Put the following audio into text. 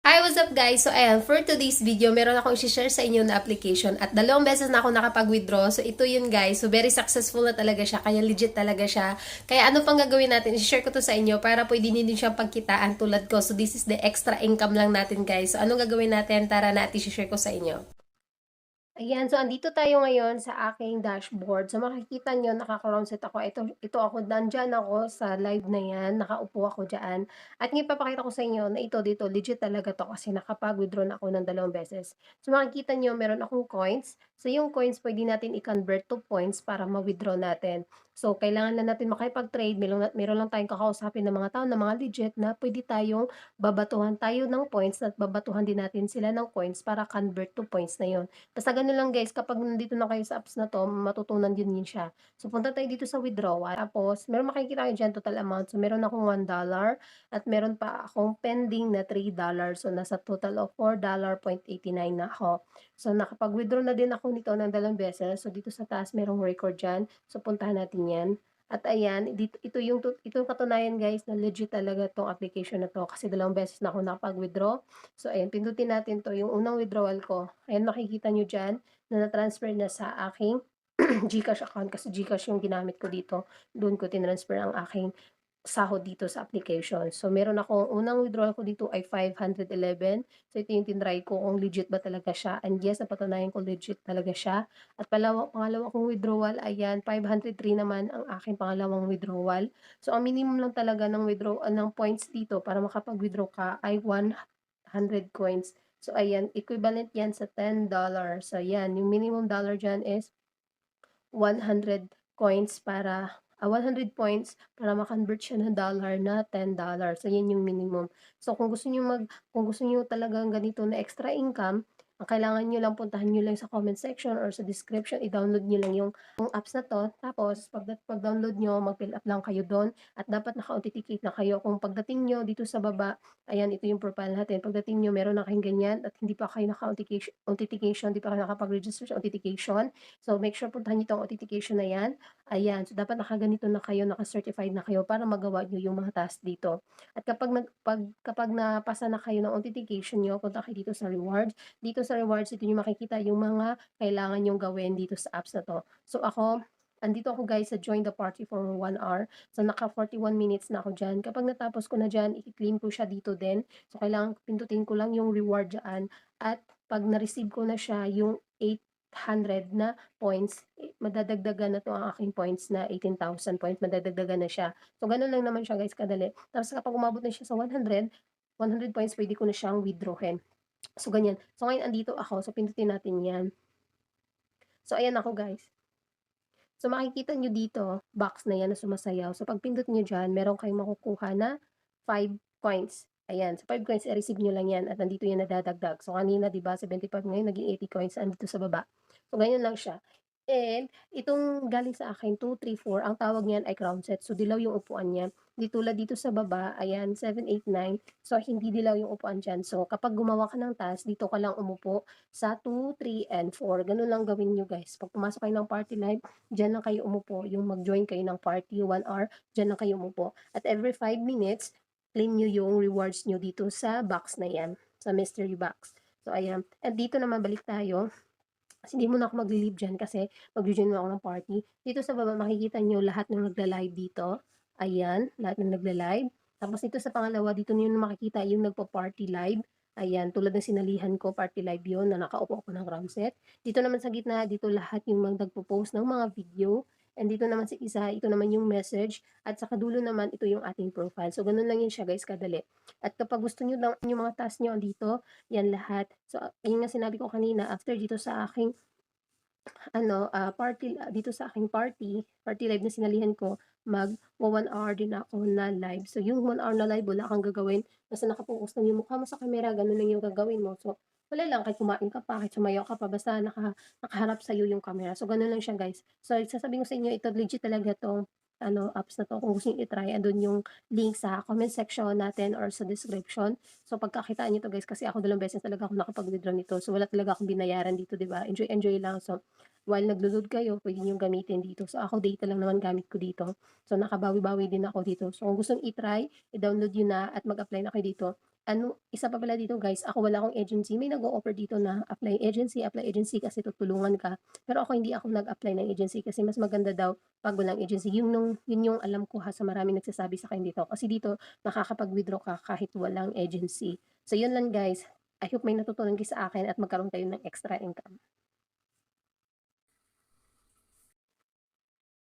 Hi, what's up guys? So ayan, for today's video, meron akong i-share sa inyo na application at dalawang beses na ako nakapag-withdraw. So ito yun guys. So very successful na talaga siya, kaya legit talaga siya. Kaya ano pang gagawin natin? I-share ko to sa inyo para pwede din siyang pagkitaan tulad ko. So this is the extra income lang natin guys. So anong gagawin natin? Tara na at i-share ko sa inyo. Ayan, so andito tayo ngayon sa aking dashboard. So makikita nyo, nakaka-round set ako. Ito, ito ako, nandyan ako sa live na yan. Nakaupo ako dyan. At ngayon papakita ko sa inyo na ito dito, legit talaga to kasi nakapag-withdraw na ako ng dalawang beses. So makikita nyo, meron akong coins. So yung coins, pwede natin i-convert to points para ma-withdraw natin. So, kailangan lang natin makipag-trade. Meron, meron lang tayong kakausapin ng mga tao na mga legit na pwede tayong babatuhan tayo ng points at babatuhan din natin sila ng coins para convert to points na yon. Basta ganun lang guys, kapag nandito na kayo sa apps na to, matutunan din yun siya. So, punta tayo dito sa withdrawal. Tapos, meron makikita kayo dyan total amount. So, meron akong $1 at meron pa akong pending na $3. So, nasa total of $4.89 na ako. So, nakapag-withdraw na din ako nito ng dalawang beses. So, dito sa taas, merong record dyan. So, puntahan natin yan. At ayan, dito, ito yung itong katunayan guys na legit talaga tong application na to kasi dalawang beses na ako nakapag-withdraw. So ayan, pindutin natin to yung unang withdrawal ko. Ayan, makikita nyo dyan na na-transfer na sa aking Gcash account kasi Gcash yung ginamit ko dito. Doon ko tinransfer ang aking sahod dito sa application. So, meron ako, unang withdrawal ko dito ay 511. So, ito yung tinry ko kung legit ba talaga siya. And yes, napatunayan ko legit talaga siya. At palawa, pangalawa kong withdrawal, ayan, 503 naman ang aking pangalawang withdrawal. So, ang minimum lang talaga ng withdraw, uh, ng points dito para makapag-withdraw ka ay 100 coins. So, ayan, equivalent yan sa $10. So, ayan, yung minimum dollar dyan is 100 coins para uh, ah, 100 points para ma-convert siya ng dollar na $10. So, yan yung minimum. So, kung gusto niyo mag, kung gusto niyo talagang ganito na extra income, ang kailangan nyo lang, puntahan nyo lang sa comment section or sa description, i-download nyo lang yung, yung apps na to. Tapos, pag, pag-download nyo, mag-fill up lang kayo doon at dapat naka-authenticate na kayo. Kung pagdating nyo dito sa baba, ayan, ito yung profile natin. Pagdating nyo, meron na kayong ganyan at hindi pa kayo naka-authentication, authentication, hindi pa kayo nakapag-register sa authentication. So, make sure puntahan nyo itong authentication na yan. Ayan, so dapat nakaganito na kayo, naka-certified na kayo para magawa nyo yung mga task dito. At kapag, nag, pag, kapag napasa na kayo ng authentication nyo, punta kayo dito sa rewards. Dito sa rewards, ito yung makikita yung mga kailangan yung gawin dito sa apps na to. So ako, andito ako guys sa join the party for 1 hour. So naka 41 minutes na ako dyan. Kapag natapos ko na dyan, i-claim ko siya dito din. So kailangan pindutin ko lang yung reward dyan. At pag na-receive ko na siya, yung 800 na points, eh, madadagdagan na to ang aking points na 18,000 points, madadagdagan na siya. So, ganun lang naman siya guys, kadali. Tapos kapag umabot na siya sa 100, 100 points, pwede ko na siyang withdrawin. So, ganyan. So, ngayon, andito ako. So, pindutin natin yan. So, ayan ako, guys. So, makikita nyo dito, box na yan na sumasayaw. So, pag pindot nyo dyan, meron kayong makukuha na 5 coins. Ayan, so 5 coins, i-receive nyo lang yan at nandito yan nadadagdag. So, kanina, di ba, 75 ngayon, naging 80 coins, andito sa baba. So, ganyan lang siya. And, itong galing sa akin, 2, 3, 4, ang tawag niyan ay crown set. So, dilaw yung upuan niya. Di tulad dito sa baba, ayan, 7, 8, 9. So, hindi dilaw yung upuan dyan. So, kapag gumawa ka ng task, dito ka lang umupo sa 2, 3, and 4. Ganun lang gawin nyo, guys. Pag pumasok kayo ng party live, dyan lang kayo umupo. Yung mag-join kayo ng party, 1 hour, dyan lang kayo umupo. At every 5 minutes, claim nyo yung rewards nyo dito sa box na yan, sa mystery box. So, ayan. At dito naman, balik tayo kasi hindi mo ako magli-leave dyan kasi mag-join mo ako ng party. Dito sa baba makikita nyo lahat ng nagla-live dito. Ayan, lahat ng nagla-live. Tapos dito sa pangalawa, dito nyo makikita yung nagpa-party live. Ayan, tulad ng sinalihan ko, party live yon na nakaupo ako ng ramset. Dito naman sa gitna, dito lahat yung mga nagpo-post ng mga video. And dito naman sa isa, ito naman yung message. At sa kadulo naman, ito yung ating profile. So, ganun lang yun siya guys, kadali. At kapag gusto nyo lang yung mga task nyo dito, yan lahat. So, yun nga sinabi ko kanina, after dito sa aking ano, uh, party, uh, dito sa aking party, party live na sinalihan ko, mag 1 hour din ako na live. So, yung 1 hour na live, wala kang gagawin. Basta nakapokus lang yung mukha mo sa camera, ganun lang yung gagawin mo. So, wala lang, kahit kumain ka pa, kahit sumayaw ka pa, basta naka, nakaharap sa'yo yung camera. So, ganun lang siya, guys. So, sasabihin ko sa inyo, ito legit talaga to ano, apps na to, kung gusto nyo i-try, andun yung link sa comment section natin or sa description. So, pagkakitaan nyo to guys, kasi ako dalawang beses talaga ako nakapag-withdraw nito. So, wala talaga akong binayaran dito, di ba? Enjoy, enjoy lang. So, while naglo-load kayo, pwede nyo gamitin dito. So, ako data lang naman gamit ko dito. So, nakabawi-bawi din ako dito. So, kung gusto nyo i-try, i-download yun na at mag-apply na kayo dito. ano, isa pa pala dito guys, ako wala akong agency. May nag-o-offer dito na apply agency, apply agency kasi tutulungan ka. Pero ako hindi ako nag-apply ng agency kasi mas maganda daw pag walang agency. Yun, nung, yun yung alam ko ha sa marami nagsasabi sa akin dito. Kasi dito, makakapag-withdraw ka kahit walang agency. So yun lang guys. I hope may natutunan kayo sa akin at magkaroon kayo ng extra income.